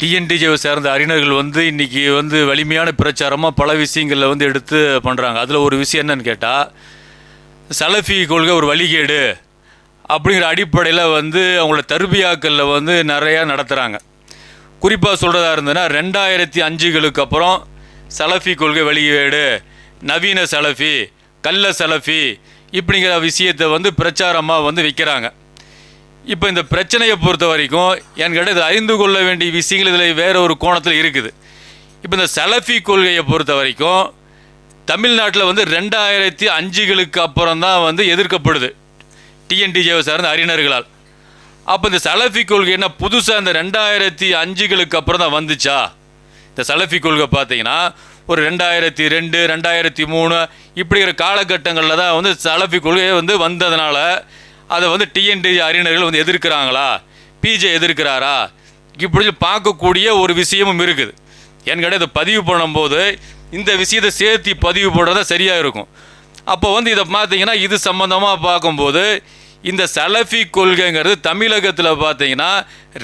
டிஎன்டிஜேவை சேர்ந்த அறிஞர்கள் வந்து இன்றைக்கி வந்து வலிமையான பிரச்சாரமாக பல விஷயங்களில் வந்து எடுத்து பண்ணுறாங்க அதில் ஒரு விஷயம் என்னன்னு கேட்டால் சலஃபி கொள்கை ஒரு வழிகேடு அப்படிங்கிற அடிப்படையில் வந்து அவங்களோட தர்பியாக்களில் வந்து நிறையா நடத்துகிறாங்க குறிப்பாக சொல்கிறதா இருந்ததுன்னா ரெண்டாயிரத்தி அஞ்சுகளுக்கு அப்புறம் சலஃபி கொள்கை வழிகேடு நவீன சலஃபி கள்ள சலஃபி இப்படிங்கிற விஷயத்தை வந்து பிரச்சாரமாக வந்து வைக்கிறாங்க. இப்போ இந்த பிரச்சனையை பொறுத்த வரைக்கும் என்கிட்ட இது அறிந்து கொள்ள வேண்டிய விஷயங்கள் இதில் வேற ஒரு கோணத்தில் இருக்குது. இப்போ இந்த சலஃபி கொள்கையை பொறுத்த வரைக்கும் தமிழ்நாட்டில் வந்து ரெண்டாயிரத்தி அஞ்சுகளுக்கு அப்புறம் தான் வந்து எதிர்க்கப்படுது. டிஎன்டிஜேவை சார்ந்த அறிஞர்களால். அப்போ இந்த சலஃபி கொள்கை என்ன புதுசாக இந்த ரெண்டாயிரத்தி அஞ்சுகளுக்கு அப்புறம் தான் வந்துச்சா? இந்த சலஃபி கொள்கை பார்த்தீங்கன்னா ஒரு ரெண்டாயிரத்தி ரெண்டு ரெண்டாயிரத்தி மூணு இப்படிங்கிற காலகட்டங்களில் தான் வந்து சலஃபி கொள்கையை வந்து வந்ததுனால அதை வந்து டிஎன்டி அறிஞர்கள் வந்து எதிர்க்கிறாங்களா? பிஜே எதிர்க்கிறாரா? இப்படி பார்க்கக்கூடிய ஒரு விஷயமும் இருக்குது. என்கிட்ட இதை பதிவு பண்ணும்போது இந்த விஷயத்தை சேர்த்து பதிவு போடுறதா சரியாக இருக்கும். அப்போ வந்து இதை பார்த்தீங்கன்னா இது சம்மந்தமாக பார்க்கும்போது இந்த சலஃபி கொள்கைங்கிறது தமிழகத்தில் பார்த்தீங்கன்னா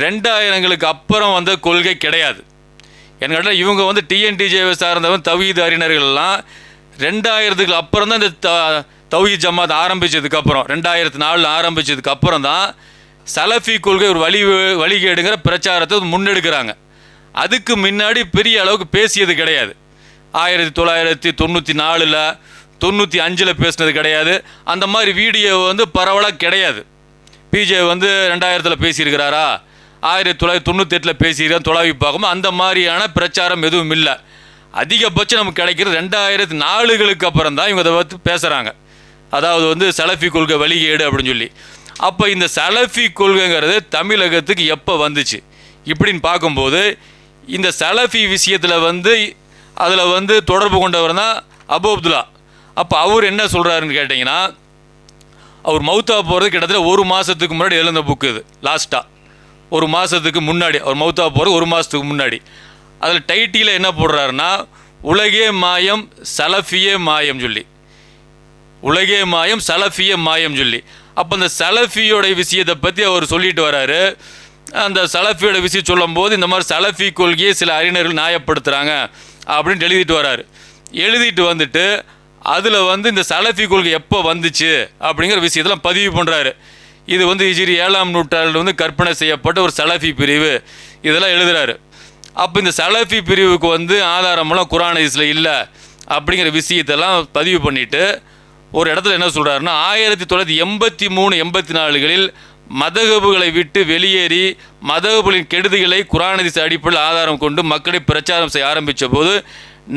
ரெண்டாயிரங்களுக்கு அப்புறம் வந்த கொள்கை கிடையாது. என்கிட்ட இவங்க வந்து டிஎன்டிஜேவை சார்ந்தவன் தவீது அறிஞர்கள்லாம் ரெண்டாயிரத்துக்கு அப்புறம் தான் இந்த த ஜமாத் ஆரம்பித்ததுக்கப்புறம் ரெண்டாயிரத்து நாலில் ஆரம்பித்ததுக்கப்புறம் தான் சலஃபி கொள்கை ஒரு வழி வழிகேடுங்கிற பிரச்சாரத்தை முன்னெடுக்கிறாங்க. அதுக்கு முன்னாடி பெரிய அளவுக்கு பேசியது கிடையாது. ஆயிரத்தி தொள்ளாயிரத்தி தொண்ணூற்றி நாலில் தொண்ணூற்றி அஞ்சில் பேசினது கிடையாது. அந்த மாதிரி வீடியோ வந்து பரவலாக கிடையாது. பிஜே வந்து ரெண்டாயிரத்தில் பேசியிருக்கிறாரா? ஆயிரத்தி தொள்ளாயிரத்தி தொண்ணூத்தெட்டில் பேசியிருக்கான் தொலைவி பார்க்கணும் அந்த மாதிரியான பிரச்சாரம் எதுவும் இல்லை. அதிகபட்சம் நமக்கு கிடைக்கிறது ரெண்டாயிரத்தி நாலுகளுக்கு அப்புறம் தான் இவங்க அதை பற்றி பேசுகிறாங்க அதாவது வந்து சலஃபி கொள்கை வழிகேடு அப்படின்னு சொல்லி. அப்போ இந்த சலஃபி கொள்கைங்கிறது தமிழகத்துக்கு எப்போ வந்துச்சு? இப்படின்னு பார்க்கும்போது இந்த சலஃபி விஷயத்தில் வந்து அதில் வந்து தொடர்பு கொண்டவர் தான் அபு அப்துல்லா. அப்போ அவர் என்ன சொல்கிறாருன்னு கேட்டிங்கன்னா அவர் மௌத்தா போகிறது கிட்டத்தட்ட ஒரு மாதத்துக்கு முன்னாடி எழுந்த புக்கு இது லாஸ்ட்டாக ஒரு மாதத்துக்கு முன்னாடி அவர் மௌத்தா போகிறது ஒரு மாதத்துக்கு முன்னாடி. அதில் டைட்டியில் என்ன போடுறாருன்னா உலகே மாயம் சலஃபியே மாயம் சொல்லி. உலகே மாயம் சலஃபிய மாயம் சொல்லி. அப்போ அந்த சலஃபியோட விஷயத்தை பற்றி அவர் சொல்லிட்டு வராரு. அந்த சலஃபியோட விஷயம் சொல்லும்போது இந்த மாதிரி சலஃபி கொள்கையை சில அறிஞர்கள் நியாயப்படுத்துகிறாங்க அப்படின்னு எழுதிட்டு வராரு. எழுதிட்டு வந்துட்டு அதில் வந்து இந்த சலஃபி கொள்கை எப்போ வந்துச்சு அப்படிங்கிற விஷயத்தெல்லாம் பதிவு பண்ணுறாரு இது வந்து ஹிஜ்ரி ஏழாம் நூற்றாண்டில் வந்து கற்பனை செய்யப்பட்ட ஒரு சலஃபி பிரிவு. இதெல்லாம் எழுதுறாரு. அப்போ இந்த சலஃபி பிரிவுக்கு வந்து ஆதாரமெல்லாம் குரான் ஹதீஸில் இல்லை. அப்படிங்கிற விஷயத்தெல்லாம் பதிவு பண்ணிவிட்டு ஒரு இடத்துல என்ன சொல்கிறாருன்னா ஆயிரத்தி தொள்ளாயிரத்தி எண்பத்தி மூணு எண்பத்தி நாலுகளில் மதகபுகளை விட்டு வெளியேறி மதகுபுகளின் கெடுதிகளை குரானதிச அடிப்படையில் ஆதாரம் கொண்டு மக்களை பிரச்சாரம் செய்ய ஆரம்பித்த போது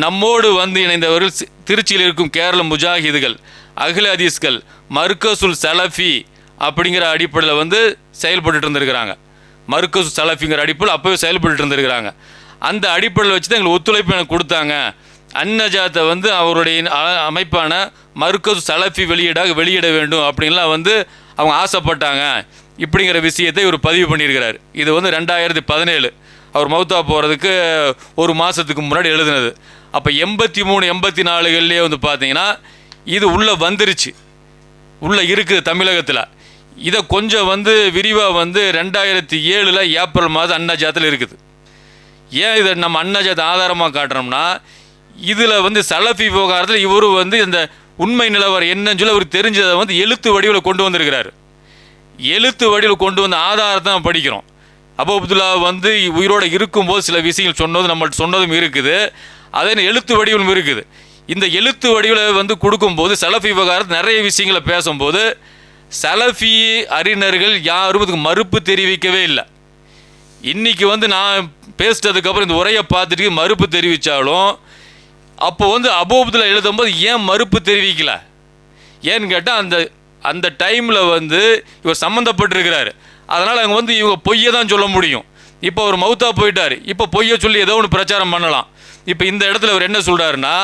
நம்மோடு வந்து இணைந்தவர்கள் திருச்சியில் இருக்கும் கேரள முஜாஹிதுகள் அகில ஹதீஸ்கள் மர்கசுல் சலஃபி அப்படிங்கிற அடிப்படையில் வந்து செயல்பட்டுட்டு இருந்திருக்கிறாங்க. மர்கசு சலஃபிங்கிற அடிப்படையில் அப்போவே செயல்பட்டு இருந்திருக்கிறாங்க. அந்த அடிப்படையில் வச்சு தான் எங்களுக்கு ஒத்துழைப்பு எனக்கு கொடுத்தாங்க. அன்னஜாத்தை வந்து அவருடைய அமைப்பான மர்கசு சலஃபி வெளியீடாக வெளியிட வேண்டும் அப்படின்லாம் வந்து அவங்க ஆசைப்பட்டாங்க. இப்படிங்கிற விஷயத்தை இவர் பதிவு பண்ணியிருக்கிறார். இது வந்து ரெண்டாயிரத்தி பதினேழு. அவர் மௌத்தா போகிறதுக்கு ஒரு மாதத்துக்கு முன்னாடி எழுதுனது. அப்போ எண்பத்தி மூணு எண்பத்தி நாலுகள்லேயே வந்து பார்த்தீங்கன்னா இது உள்ளே வந்துருச்சு. உள்ளே இருக்குது தமிழகத்தில். இதை கொஞ்சம் வந்து விரிவாக வந்து ரெண்டாயிரத்தி ஏழில் ஏப்ரல் மாதம் அன்னஜாத்தில் இருக்குது. ஏன் இதை நம்ம அன்னஜாத் ஆதாரமாக காட்டுறோம்னா இதில் வந்து சலஃபி விவகாரத்தில் இவர் வந்து இந்த உண்மை நிலவரம் என்னன்னு சொல்லி அவருக்கு தெரிஞ்சதை வந்து எழுத்து வடிவில் கொண்டு வந்திருக்கிறாரு. எழுத்து வடிவில் கொண்டு வந்த ஆதாரத்தை நம்ம படிக்கிறோம். அபோ அப்துல்லா வந்து உயிரோடு இருக்கும்போது சில விஷயங்கள் சொன்னது நம்மள்ட்ட சொன்னதும் இருக்குது. அதே எழுத்து வடிவிலும் இருக்குது. இந்த எழுத்து வடிவில் வந்து கொடுக்கும்போது சலஃபி விவகாரத்தில் நிறைய விஷயங்களை பேசும்போது சலஃபி அறிஞர்கள் யாரும் இதுக்கு மறுப்பு தெரிவிக்கவே இல்லை. இன்னைக்கு வந்து நான் பேசிட்டதுக்கப்புறம் இந்த உரையை பார்த்துட்டு மறுப்பு தெரிவித்தாலும் அப்போ வந்து அபோபத்தில் எழுதும்போது ஏன் மறுப்பு தெரிவிக்கல? ஏன்னு கேட்டால் அந்த அந்த டைமில் வந்து இவர் சம்மந்தப்பட்டிருக்கிறாரு அதனால் அங்கே வந்து இவங்க பொய்யை தான் சொல்ல முடியும். இப்போ அவர் மௌத்தா போயிட்டார். இப்போ பொய்யை சொல்லி ஏதோ ஒன்று பிரச்சாரம் பண்ணலாம். இப்போ இந்த இடத்துல அவர் என்ன சொல்கிறாருன்னா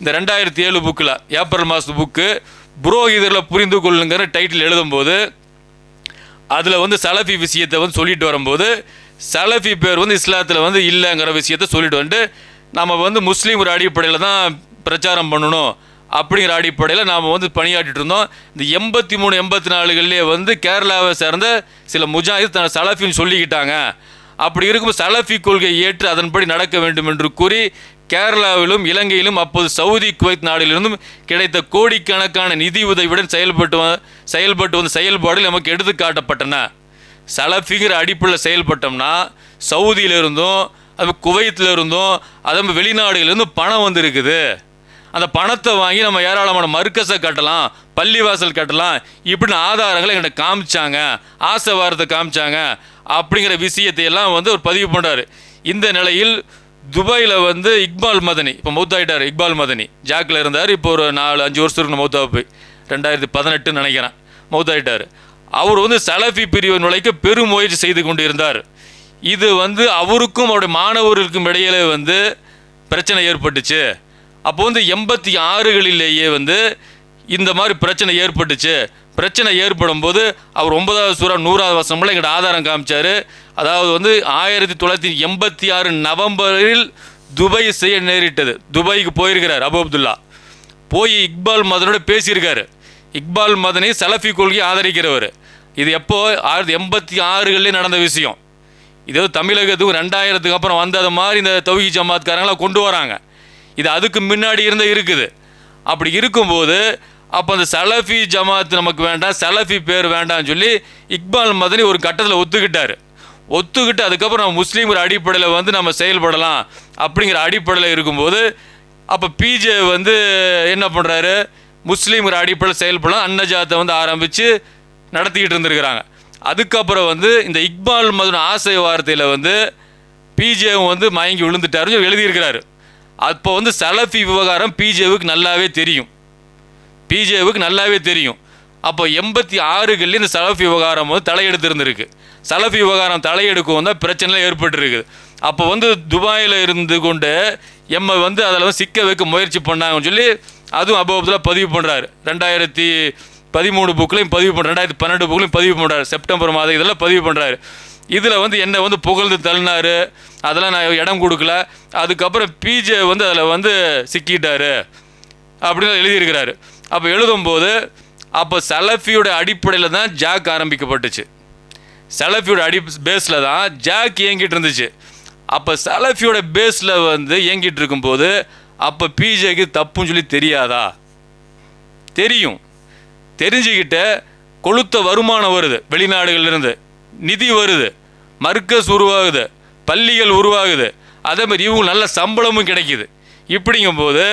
இந்த ரெண்டாயிரத்தி ஏழு புக்கில் ஏப்ரல் மாதத்து புக்கு புரோகிதரில் புரிந்து கொள்ளுங்கிற டைட்டில் எழுதும்போது அதில் வந்து சலஃபி விஷயத்தை வந்து சொல்லிட்டு வரும்போது சலஃபி பேர் வந்து இஸ்லாத்தில் வந்து இல்லைங்கிற விஷயத்த சொல்லிட்டு வந்துட்டு நம்ம வந்து முஸ்லீம் ஒரு அடிப்படையில் தான் பிரச்சாரம் பண்ணணும் அப்படிங்கிற அடிப்படையில் நாம் வந்து பணியாற்றிட்டு இருந்தோம். இந்த எண்பத்தி மூணு எண்பத்தி நாலுகள்லேயே வந்து கேரளாவை சேர்ந்த சில முஜாஹித் தன் சலஃபின்னு சொல்லிக்கிட்டாங்க. அப்படி இருக்கும் சலஃபி கொள்கையை ஏற்று அதன்படி நடக்க வேண்டும் என்று கூறி கேரளாவிலும் இலங்கையிலும் அப்போது சவுதி குவைத் நாடுகளிலிருந்தும் கிடைத்த கோடிக்கணக்கான நிதி உதவியுடன் செயல்பட்டு வ- செயல்பட்டு வந்த செயல்பாடுகள் நமக்கு எடுத்துக்காட்டப்பட்டன சலஃபிகர் அடிப்படையில் செயல்பட்டோம்னா சவுதியில இருந்தும் அது குவைத்தில் இருந்தும் அது நம்ம வெளிநாடுகளிலிருந்தும் பணம் வந்திருக்குது. அந்த பணத்தை வாங்கி நம்ம ஏராளமான மர்க்கஸை கட்டலாம் பள்ளிவாசல் கட்டலாம் இப்படின்னு ஆதாரங்களை எங்கிட்ட காமிச்சாங்க ஆசை வாரத்தை காமிச்சாங்க அப்படிங்கிற விஷயத்தையெல்லாம் வந்து ஒரு பதிவு பண்ணுறாரு இந்த நிலையில் துபாயில் வந்து இக்பால் மதனி இப்போ மௌத்தாயிட்டார் இக்பால் மதனி. ஜாக்கில் இருந்தார் இப்போ ஒரு நாலு அஞ்சு வருஷத்துக்கு மௌத்தா போய் ரெண்டாயிரத்தி பதினெட்டுன்னு நினைக்கிறேன் மௌத்தாயிட்டார் அவர் வந்து சலஃபி பிரிவு நுழைக்க பெரும் முயற்சி செய்து கொண்டு இருந்தார் இது வந்து அவருக்கும் அவருடைய மாணவர்களுக்கும் இடையில வந்து பிரச்சனை ஏற்பட்டுச்சு. அப்போ வந்து எண்பத்தி ஆறுகளிலேயே வந்து இந்த மாதிரி பிரச்சனை ஏற்பட்டுச்சு. பிரச்சனை ஏற்படும் போது அவர் ஒன்பதாவது சூறா நூறாவது வருஷம்ல எங்கிட்ட ஆதாரம் காமிச்சார். அதாவது வந்து ஆயிரத்தி தொள்ளாயிரத்தி எண்பத்தி ஆறு நவம்பரில் துபாய் செய்ய நேரிட்டது. துபாய்க்கு போயிருக்கிறார் அபு அப்துல்லா. போய் இக்பால் மதனோட பேசியிருக்காரு. இக்பால் மதனை சலஃபி கொள்கையை ஆதரிக்கிறவர். இது எப்போ? ஆயிரத்தி எண்பத்தி ஆறுகளில் நடந்த விஷயம். இது தமிழகத்துக்கு ரெண்டாயிரத்துக்கு அப்புறம் வந்தது மாதிரி இந்த தௌஹி ஜமாத்காரங்களாம் கொண்டு வராங்க. இது அதுக்கு முன்னாடி இருந்தால் இருக்குது. அப்படி இருக்கும்போது அப்போ அந்த சலஃபி ஜமாத் நமக்கு வேண்டாம் சலஃபி பேர் வேண்டாம்னு சொல்லி இக்பால் மதனி ஒரு கட்டத்தில் ஒத்துக்கிட்டார். ஒத்துக்கிட்டு அதுக்கப்புறம் நம்ம முஸ்லீம்கிற அடிப்படையில் வந்து நம்ம செயல்படலாம் அப்படிங்கிற அடிப்படையில் இருக்கும்போது அப்போ பிஜே வந்து என்ன பண்ணுறாரு முஸ்லீம்கிற அடிப்படையில் செயல்படலாம் அன்னஜாத்தை வந்து ஆரம்பித்து நடத்திக்கிட்டு இருந்திருக்கிறாங்க. அதுக்கப்புறம் வந்து இந்த இக்பால் மதுன ஆசை வார்த்தையில் வந்து பிஜேவும் வந்து மயங்கி விழுந்துட்டாருன்னு சொல்லி எழுதியிருக்கிறாரு. அப்போ வந்து சலஃபி விவகாரம் பிஜேவுக்கு நல்லாவே தெரியும். பிஜேவுக்கு நல்லாவே தெரியும். அப்போ எண்பத்தி ஆறுகளில் இந்த சலஃபி விவகாரம் வந்து தலையெடுத்திருந்திருக்கு. சலஃபி விவகாரம் தலையெடுக்கும் தான் பிரச்சனைலாம் ஏற்பட்டிருக்குது அப்போ வந்து துபாயில் இருந்து கொண்டு எம்மை வந்து அதில் வந்து சிக்க வைக்க முயற்சி பண்ணாங்கன்னு சொல்லி அதுவும் அபோபத்தில் பதிவு பண்ணுறாரு ரெண்டாயிரத்தி பதிமூணு புக்லையும் பதிவு பண்ண ரெண்டாயிரத்தி பன்னெண்டு புக்லையும் பதிவு பண்ணுறாரு செப்டம்பர் மாதம் இதெல்லாம் பதிவு பண்ணுறாரு இதில் வந்து என்னை வந்து புகழ்ந்து தள்ளினாரு. அதெல்லாம் நான் இடம் கொடுக்கல. அதுக்கப்புறம் பிஜே வந்து அதில் வந்து சிக்கிட்டாரு. அப்படின்னு எழுதியிருக்கிறாரு. அப்போ எழுதும்போது அப்போ சலஃபியோட அடிப்படையில் தான் ஜாக் ஆரம்பிக்கப்பட்டுச்சு. சலஃபியோட அடி பேஸில் தான் ஜாக் இயங்கிட்டு இருந்துச்சு. அப்போ சலஃபியோட பேஸில் வந்து இயங்கிட்டு இருக்கும்போது அப்போ பிஜேக்கு தப்புன்னு சொல்லி தெரியாதா? தெரியும். தெரிஞ்சுக்கிட்ட கொளுத்த வருமானம் வருது. வெளிநாடுகள்லேருந்து நிதி வருது. மர்க்கஸ் உருவாகுது. பள்ளிகள் உருவாகுது. அதே மாதிரி இவங்க நல்ல சம்பளமும் கிடைக்கிது. இப்படிங்கும்போது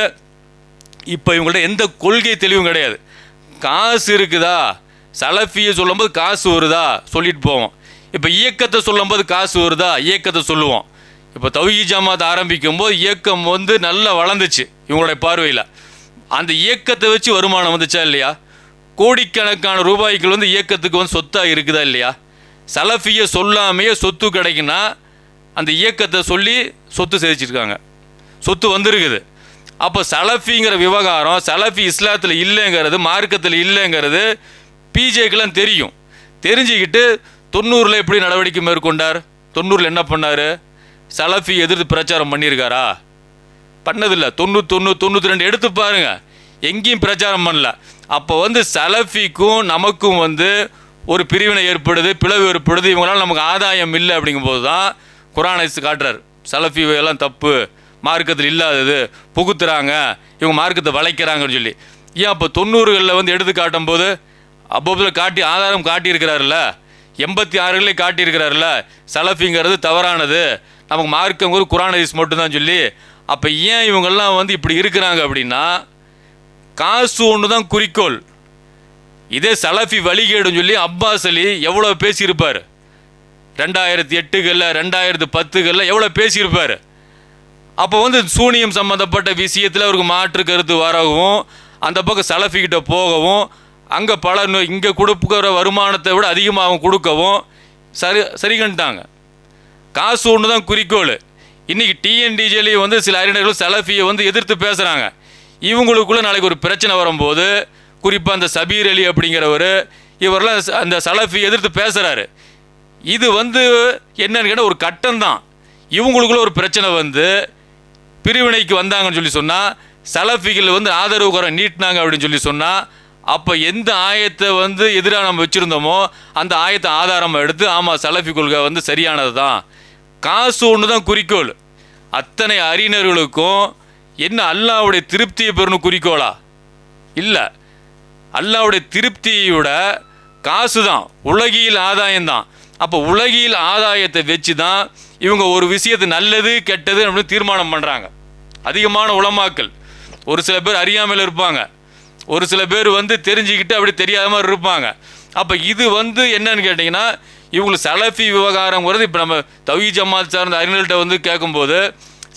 இப்போ இவங்கள்ட்ட எந்த கொள்கை தெளிவும் கிடையாது. காசு இருக்குதா? சலஃபியை சொல்லும்போது காசு வருதா? சொல்லிட்டு போவோம். இப்போ இயக்கத்தை சொல்லும்போது காசு வருதா? இயக்கத்தை சொல்லுவோம். இப்போ தௌஹி ஜமாத் ஆரம்பிக்கும் போது இயக்கம் வந்து நல்லா வளர்ந்துச்சு இவங்களுடைய பார்வையில். அந்த இயக்கத்தை வச்சு வருமானம் வந்துச்சா இல்லையா? கோடிக்கணக்கான ரூபாய்கள் வந்து இயக்கத்துக்கு வந்து சொத்தாக இருக்குதா இல்லையா? சலஃபியை சொல்லாமையே சொத்து கிடைக்குன்னா அந்த இயக்கத்தை சொல்லி சொத்து செதிச்சிருக்காங்க. சொத்து வந்திருக்குது. அப்போ சலஃபிங்கிற விவகாரம் சலஃபி இஸ்லாத்தில் இல்லைங்கிறது மார்க்கத்தில் இல்லைங்கிறது பிஜேக்கெல்லாம் தெரியும். தெரிஞ்சுக்கிட்டு தொண்ணூறில் எப்படி நடவடிக்கை மேற்கொண்டார்? தொண்ணூறில் என்ன பண்ணார்? சலஃபி எதிர்த்து பிரச்சாரம் பண்ணியிருக்காரா? பண்ணதில்லை. தொண்ணூறு தொண்ணூற்றி தொண்ணூற்றி ரெண்டு எடுத்து பாருங்கள் எங்கேயும் பிரச்சாரம் பண்ணல. அப்போ வந்து சலஃபிக்கும் நமக்கும் வந்து ஒரு பிரிவினை ஏற்படுது பிளவு ஏற்படுது. இவங்களால் நமக்கு ஆதாயம் இல்லை அப்படிங்கும்போது தான் குரானை காட்டுறார். சலஃபி எல்லாம் தப்பு. மார்க்கத்தில் இல்லாதது புகுத்துறாங்க. இவங்க மார்க்கத்தை வளைக்கிறாங்கன்னு சொல்லி. ஏன் அப்போ தொண்ணூறுகளில் வந்து எடுத்து காட்டும் போது அப்பப்போ காட்டி ஆதாரம் காட்டியிருக்கிறாருல்ல? எண்பத்தி ஆறுகளே காட்டியிருக்கிறாருல்ல? சலஃபிங்கிறது தவறானது. நமக்கு மார்க்கங்கிறது குரான் ஹதீஸ் மட்டும்தான் சொல்லி. அப்போ ஏன் இவங்கெல்லாம் வந்து இப்படி இருக்கிறாங்க அப்படின்னா காசு ஒன்று தான் குறிக்கோள். இதே சலஃபி வழிகேடுன்னு சொல்லி அப்பாஸ் அலி எவ்வளோ பேசியிருப்பார்? ரெண்டாயிரத்தி எட்டுகளில் ரெண்டாயிரத்து பத்துகளில் எவ்வளோ பேசியிருப்பார்? அப்போ வந்து சூனியம் சம்மந்தப்பட்ட விஷயத்தில் அவருக்கு மாற்று கருத்து வரவும் அந்த பக்கம் சலஃபிக்கிட்ட போகவும் அங்கே பல இங்கே கொடுக்குற வருமானத்தை விட அதிகமாக அவங்க கொடுக்கவும் சரி சரி கண்டுட்டாங்க காசு ஒன்று தான் குறிக்கோள் இன்றைக்கி டிஎன்டிஜேலையும் வந்து சில அறிஞர்கள் சலஃபியை வந்து எதிர்த்து பேசுகிறாங்க இவங்களுக்குள்ளே நாளைக்கு ஒரு பிரச்சனை வரும்போது குறிப்பாக அந்த சபீர் அலி அப்படிங்கிறவர் இவரெல்லாம் ச- அந்த சலஃபி எதிர்த்து பேசுகிறாரு இது வந்து என்னன்னு கேட்டால் ஒரு கட்டம் தான் இவங்களுக்குள்ள ஒரு பிரச்சனை வந்து பிரிவினைக்கு வந்தாங்கன்னு சொல்லி சொன்னால் சலஃபிகள் வந்து ஆதரவு குறை நீட்டினாங்க அப்படின்னு சொல்லி சொன்னால் அப்போ எந்த ஆயத்தை வந்து எதிராக நம்ம வச்சுருந்தோமோ அந்த ஆயத்தை ஆதாரமாக எடுத்து ஆமாம் சலஃபி கொள்கை வந்து சரியானது தான் காசு ஒன்று தான் குறிக்கோள். அத்தனை அறிஞர்களுக்கும் என்ன அல்லாவுடைய திருப்தியை பெறணும் குறிக்கோளா? இல்லை. அல்லாவுடைய திருப்தியை விட காசு தான் உலகியல் ஆதாயம்தான். அப்போ உலகியல் ஆதாயத்தை வச்சு தான் இவங்க ஒரு விஷயத்தை நல்லது கெட்டது அப்படின்னு தீர்மானம் பண்ணுறாங்க அதிகமான உளமாக்கல் ஒரு சில பேர் அறியாமையில் இருப்பாங்க. ஒரு சில பேர் வந்து தெரிஞ்சுக்கிட்டு அப்படி தெரியாத மாதிரி இருப்பாங்க. அப்போ இது வந்து என்னன்னு கேட்டிங்கன்னா இவங்களுக்கு சலஃபி விவகாரங்கிறது இப்போ நம்ம தவி ஜமாத் சார்ந்த அறிஞர்கள்ட்ட வந்து கேட்கும்போது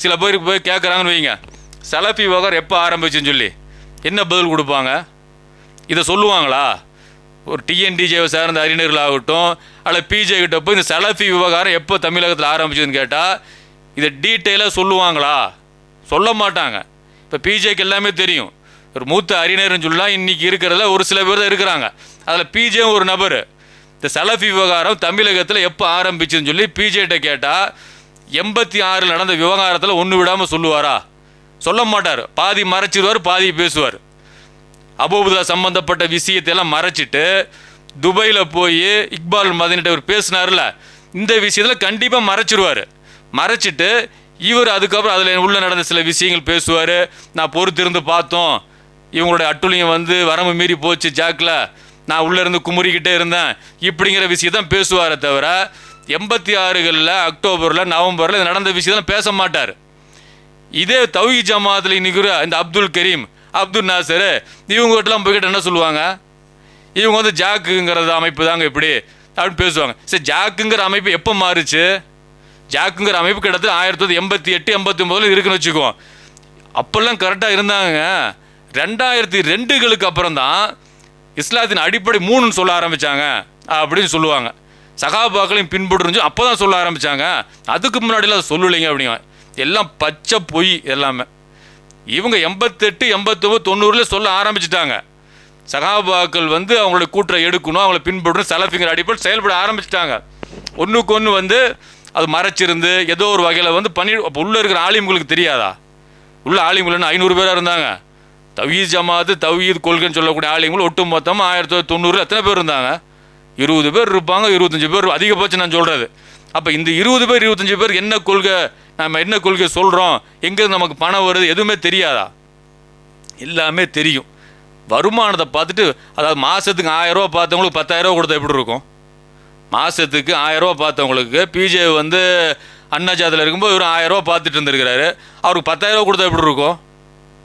சில பேருக்கு போய் கேட்குறாங்கன்னு வைங்க. சலஃபி விவகாரம் எப்போ ஆரம்பிச்சுன்னு சொல்லி. என்ன பதில் கொடுப்பாங்க? இதை சொல்லுவாங்களா? ஒரு டிஎன்டிஜேவை சார்ந்த அறிஞர்களாகட்டும் அல்லது பிஜே கிட்ட போய் இந்த சலஃபி விவகாரம் எப்போ தமிழகத்தில் ஆரம்பிச்சதுன்னு கேட்டால் இதை டீட்டெயிலாக சொல்லுவாங்களா? சொல்ல மாட்டாங்க. இப்போ பிஜேக்கு எல்லாமே தெரியும். ஒரு மூத்த அறிஞர்னு சொல்லலாம் இன்றைக்கி இருக்கிறதுல ஒரு சில பேர் தான் இருக்கிறாங்க. அதில் பிஜேவும் ஒரு நபர். இந்த சலஃபி விவகாரம் தமிழகத்தில் எப்போ ஆரம்பிச்சுன்னு சொல்லி பிஜேட்ட கேட்டால் எண்பத்தி ஆறில் நடந்த விவகாரத்தில் ஒன்று விடாமல் சொல்லுவாரா? சொல்ல மாட்டார். பாதி மறைச்சிடுவார் பாதி பேசுவார். அபூபுதா சம்பந்தப்பட்ட விஷயத்தை எல்லாம் மறைச்சிட்டு துபாயில் போய் இக்பால் மதனிட்ட அவர் பேசினார்ல இந்த விஷயத்தில் கண்டிப்பாக மறைச்சிருவார். மறைச்சிட்டு இவர் அதுக்கப்புறம் அதில் உள்ளே நடந்த சில விஷயங்கள் பேசுவார். நான் பொறுத்திருந்து பார்த்தோம். இவங்களோட அட்டுழியம் வந்து வரம்பு மீறி போச்சு ஜாக்கில் நான் உள்ளே இருந்து குமுறிக்கிட்டே இருந்தேன். இப்படிங்கிற விஷயத்தான் பேசுவாரே தவிர எண்பத்தி ஆறுகளில் அக்டோபரில் நவம்பரில் நடந்த விஷயத்தெல்லாம் பேச மாட்டார். இதே தௌஹி ஜமாத்தில் இன்னைக்கு இந்த அப்துல் கரீம் அப்துல் நாசர் இவங்ககிட்டலாம் போய்கிட்ட என்ன சொல்லுவாங்க? இவங்க வந்து ஜாக்குங்கிறது அமைப்பு தாங்க இப்படி அப்படின்னு பேசுவாங்க. சரி ஜாக்குங்கிற அமைப்பு எப்போ மாறுச்சு? ஜாக்குங்கிற அமைப்பு கிட்டத்தட்ட ஆயிரத்தி தொள்ளாயிரத்தி எண்பத்தி எட்டு எண்பத்தி ஒம்பதுல இருக்குன்னு வச்சுக்குவோம். அப்போல்லாம் கரெக்டாக இருந்தாங்க. ரெண்டாயிரத்தி ரெண்டுகளுக்கு அப்புறம் தான் இஸ்லாத்தின் அடிப்படை மூணுன்னு சொல்ல ஆரம்பித்தாங்க அப்படின்னு சொல்லுவாங்க. சகாபாக்களையும் பின்பற்றுச்சு அப்போ தான் சொல்ல ஆரம்பித்தாங்க அதுக்கு முன்னாடிலாம் அதை சொல்லலைங்க அப்படிங்க. எல்லாம் பச்சை பொய் எல்லாமே. இவங்க எண்பத்தெட்டு எண்பத்தொம்பது தொண்ணூறில் சொல்ல ஆரம்பிச்சிட்டாங்க. சகாபாக்கள் வந்து அவங்களோட கூற்றை எடுக்கணும் அவங்கள பின்பற்றணும் சலஃபிங்கிற அடிப்படை செயல்பட ஆரம்பிச்சிட்டாங்க. ஒன்றுக்கு ஒன்று வந்து அது மறைச்சிருந்து ஏதோ ஒரு வகையில் வந்து பண்ணி அப்போ உள்ளே இருக்கிற ஆலிம்களுக்கு தெரியாதா? உள்ள ஆலிம்கள்னு ஐநூறு பேராக இருந்தாங்க. தவீத் ஜமாத்து தவீத் கொள்கைன்னு சொல்லக்கூடிய ஆலிம்கள் ஒட்டு மொத்தமாக ஆயிரத்தி தொள்ளாயிரத்தி தொண்ணூறில் எத்தனை பேர் இருந்தாங்க? இருபது பேர் இருப்பாங்க இருபத்தஞ்சி பேர் அதிகபட்சம் நான் சொல்கிறது அப்போ இந்த இருபது பேர் இருபத்தஞ்சி பேர் என்ன கொள்கை நம்ம என்ன கொள்கை சொல்கிறோம் எங்கே நமக்கு பணம் வருது எதுவுமே தெரியாதா? எல்லாமே தெரியும். வருமானத்தை பார்த்துட்டு அதாவது மாதத்துக்கு ஆயிரரூவா பார்த்தவங்களுக்கு பத்தாயிரரூவா கொடுத்தா எப்படி இருக்கும்? மாதத்துக்கு ஆயிரரூவா பார்த்தவங்களுக்கு பிஜே வந்து அண்ணாஜாத்தில் இருக்கும்போது இவர் ஆயிரரூவா பார்த்துட்டு இருந்திருக்கிறாரு. அவருக்கு பத்தாயிரரூவா கொடுத்தா எப்படி இருக்கும்?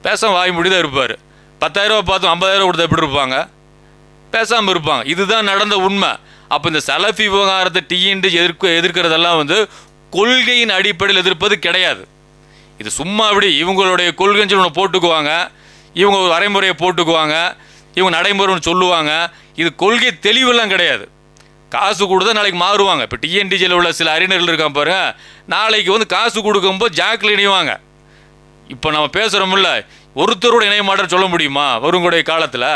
பேச வாய் முடிதான் இருப்பார். பத்தாயிரரூவா பார்த்து ஐம்பதாயிரரூவா கொடுத்தா எப்படி இருப்பாங்க? பேசாமல் இருப்பாங்க. இதுதான் நடந்த உண்மை. அப்போ இந்த சலஃபி விவகாரத்தை டிஎன்டி எதிர்க்க எதிர்க்கிறதெல்லாம் வந்து கொள்கையின் அடிப்படையில் எதிர்ப்பது கிடையாது. இது சும்மா அப்படி இவங்களுடைய கொள்கைன்னு சொல்லி ஒன்று போட்டுக்குவாங்க. இவங்க ஒரு வரைமுறையை போட்டுக்குவாங்க. இவங்க நடைமுறை ஒன்று சொல்லுவாங்க. இது கொள்கை தெளிவெல்லாம் கிடையாது. காசு கொடுத்தா நாளைக்கு மாறுவாங்க. இப்போ டிஎன்டிஜியில் உள்ள சில அறிஞர்கள் இருக்கான் பாருங்க. நாளைக்கு வந்து காசு கொடுக்கும்போது ஜாக்கில் இணைவாங்க. இப்போ நம்ம பேசுகிறோம்ல ஒருத்தரோட இணைய மாட்டேன்னு சொல்ல முடியுமா? வருங்களுடைய காலத்தில்.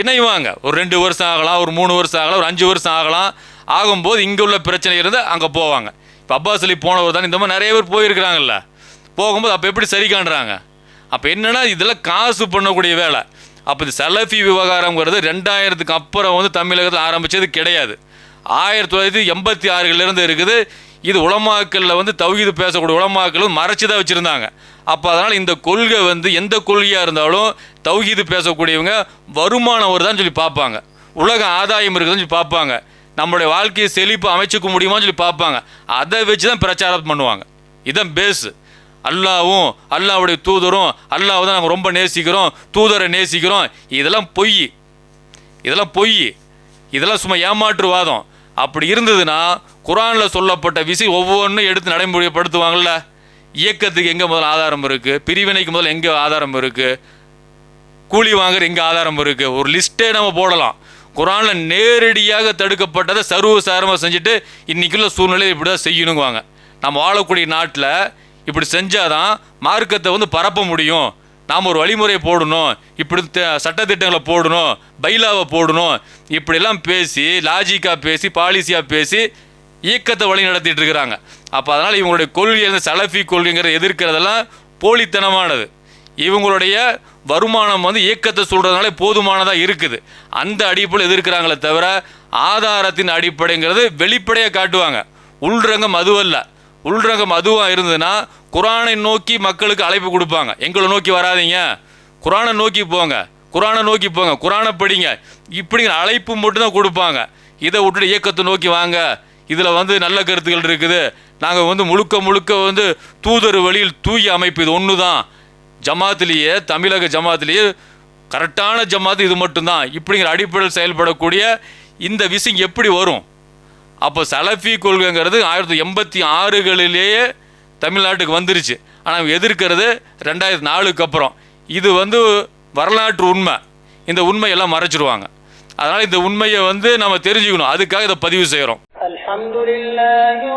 இணைவாங்க. ஒரு ரெண்டு வருஷம் ஆகலாம் ஒரு மூணு வருஷம் ஆகலாம் ஒரு அஞ்சு வருஷம் ஆகலாம். ஆகும்போது இங்கே உள்ள பிரச்சனை இருந்து அங்கே போவாங்க. இப்போ அப்பாஸ் அலி போனவர் தான் இந்த மாதிரி நிறைய பேர் போயிருக்கிறாங்கல்ல. போகும்போது அப்போ எப்படி சரி காண்றாங்க? அப்போ என்னன்னா இதெல்லாம் காசு பண்ணக்கூடிய வேலை. அப்போ இந்த சலஃபி விவகாரங்கிறது ரெண்டாயிரத்துக்கு அப்புறம் வந்து தமிழகத்தில் ஆரம்பித்தது கிடையாது. ஆயிரத்தி தொள்ளாயிரத்தி எண்பத்தி ஆறுலேருந்து இருக்குது. இது உலமாக்கல்ல வந்து தௌஹீது பேசக்கூடிய உலமாக்கள் மறைச்சி தான் வச்சுருந்தாங்க. அப்போ அதனால் இந்த கொள்கை வந்து எந்த கொள்கையாக இருந்தாலும் தௌஹீது பேசக்கூடியவங்க வருமானம் வருதான்னு சொல்லி பார்ப்பாங்க. உலக ஆதாயம் இருக்குதுன்னு சொல்லி பார்ப்பாங்க. நம்மளுடைய வாழ்க்கையை செழிப்பு அமைச்சுக்க முடியுமான்னு சொல்லி பார்ப்பாங்க. அதை வச்சு தான் பிரச்சாரம் பண்ணுவாங்க. இதான் பேஸு அல்லாவும் அல்லாவுடைய தூதரும் அல்லாவை தான் நாங்கள் ரொம்ப நேசிக்கிறோம் தூதரை நேசிக்கிறோம். இதெல்லாம் பொய். இதெல்லாம் பொய். இதெல்லாம் சும்மா ஏமாற்றுவாதம். அப்படி இருந்ததுன்னா குரானில் சொல்லப்பட்ட விஷயம் ஒவ்வொன்றும் எடுத்து நடைமுறைப்படுத்துவாங்கள்ல இயக்கத்துக்கு எங்கே முதல்ல ஆதாரம் இருக்குது பிரிவினைக்கு முதல்ல எங்கே ஆதாரம் இருக்குது கூலி வாங்குற எங்கே ஆதாரம் இருக்குது ஒரு லிஸ்ட்டே நம்ம போடலாம். குரானில் நேரடியாக தடுக்கப்பட்டதை சர்வசாரமாக செஞ்சுட்டு இன்றைக்குள்ள சூழ்நிலையை இப்படி தான் செய்யணுங்குவாங்க. நம்ம வாழக்கூடிய நாட்டில் இப்படி செஞ்சாதான் மார்க்கத்தை வந்து பரப்ப முடியும். நாம் ஒரு வழிமுறை போடணும் இப்படி த- சட்டத்திட்டங்களை போடணும் பைலாவை போடணும் இப்படியெல்லாம் பேசி லாஜிக்காக பேசி பாலிசியாக பேசி இயக்கத்தை வழி நடத்திட்டு இருக்கிறாங்க. அப்போ அதனால் இவங்களுடைய கொள்கை அந்த சலஃபி கொள்கைங்கிற எதிர்க்கிறதெல்லாம் போலித்தனமானது. இவங்களுடைய வருமானம் வந்து இயக்கத்தை சொல்கிறதுனால போதுமானதாக இருக்குது. அந்த அடிப்படையில் எதிர்க்கிறாங்களே தவிர ஆதாரத்தின் அடிப்படைங்கிறது வெளிப்படையாக காட்டுவாங்க. உள்ரங்கம் அதுவல்ல. உள்ரங்கம் அதுவாக இருந்ததுன்னா குரானை நோக்கி மக்களுக்கு அழைப்பு கொடுப்பாங்க. எங்களை நோக்கி வராதீங்க. குரானை நோக்கி போங்க. குரானை நோக்கி போங்க. குரானை படிங்க. இப்படிங்கிற அழைப்பு மட்டும்தான் கொடுப்பாங்க. இதை விட்டுட்டு இயக்கத்தை நோக்கி வாங்க. இதில் வந்து நல்ல கருத்துக்கள் இருக்குது. நாங்கள் வந்து முழுக்க முழுக்க வந்து தூதர் வழியில் தூய அமைப்பு இது ஒன்று தான் ஜமாத்திலேயே தமிழக ஜமாத்திலேயே கரெக்டான ஜமாத்து இது மட்டும்தான். இப்படிங்கிற அடிப்படையில் செயல்படக்கூடிய இந்த விஷயம் எப்படி வரும்? அப்போ சலஃபி கொள்கைங்கிறது ஆயிரத்தி எண்பத்தி ஆறுகளிலேயே தமிழ்நாட்டுக்கு வந்துருச்சு. ஆனால் எதிர்க்கிறது ரெண்டாயிரத்தி நாலுக்கு அப்புறம். இது வந்து வரலாற்று உண்மை. இந்த உண்மையெல்லாம் மறைச்சிடுவாங்க அதனால் இந்த உண்மையை வந்து நம்ம தெரிஞ்சுக்கணும். அதுக்காக இதை பதிவு செய்கிறோம் அலமதுல்லாஹி